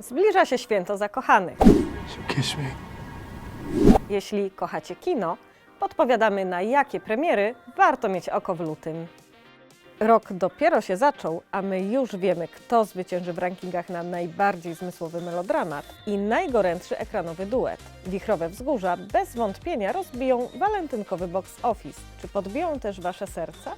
Zbliża się święto zakochanych. So kiss me. Jeśli kochacie kino, podpowiadamy na jakie premiery warto mieć oko w lutym. Rok dopiero się zaczął, a my już wiemy, kto zwycięży w rankingach na najbardziej zmysłowy melodramat i najgorętszy ekranowy duet. Wichrowe wzgórza bez wątpienia rozbiją walentynkowy box office. Czy podbiją też wasze serca?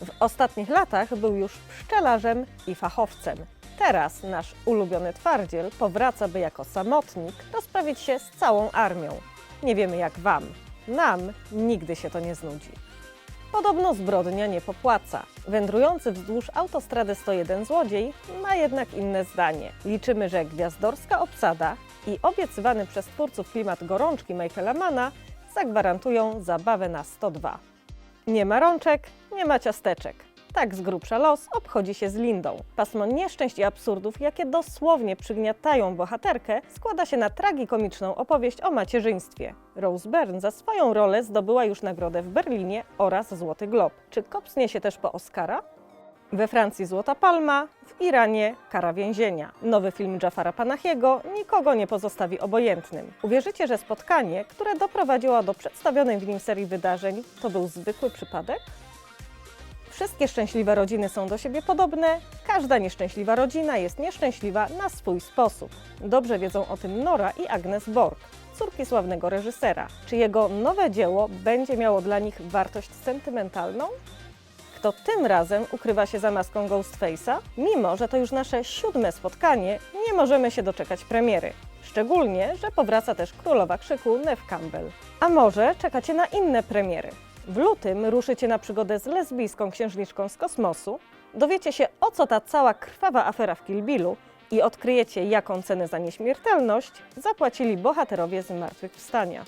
W ostatnich latach był już pszczelarzem i fachowcem. Teraz nasz ulubiony twardziel powraca, by jako samotnik rozprawić się z całą armią. Nie wiemy jak wam. Nam nigdy się to nie znudzi. Podobno zbrodnia nie popłaca. Wędrujący wzdłuż autostrady 101 złodziej ma jednak inne zdanie. Liczymy, że gwiazdorska obsada i obiecywany przez twórców klimat gorączki Michaela Mana zagwarantują zabawę na 102. Nie ma rączek, nie ma ciasteczek. Tak z grubsza los obchodzi się z Lindą. Pasmo nieszczęść i absurdów, jakie dosłownie przygniatają bohaterkę, składa się na tragikomiczną opowieść o macierzyństwie. Rose Byrne za swoją rolę zdobyła już nagrodę w Berlinie oraz Złoty Glob. Czy kopsnie się też po Oscara? We Francji Złota Palma, w Iranie kara więzienia. Nowy film Jafara Panahiego nikogo nie pozostawi obojętnym. Uwierzycie, że spotkanie, które doprowadziło do przedstawionej w nim serii wydarzeń, to był zwykły przypadek? Wszystkie szczęśliwe rodziny są do siebie podobne, każda nieszczęśliwa rodzina jest nieszczęśliwa na swój sposób. Dobrze wiedzą o tym Nora i Agnes Borg, córki sławnego reżysera. Czy jego nowe dzieło będzie miało dla nich wartość sentymentalną? Kto tym razem ukrywa się za maską Ghostface'a? Mimo, że to już nasze siódme spotkanie, nie możemy się doczekać premiery. Szczególnie, że powraca też królowa krzyku Neve Campbell. A może czekacie na inne premiery? W lutym ruszycie na przygodę z lesbijską księżniczką z kosmosu, dowiecie się o co ta cała krwawa afera w Kill Billu i odkryjecie jaką cenę za nieśmiertelność zapłacili bohaterowie z Zmartwychwstania.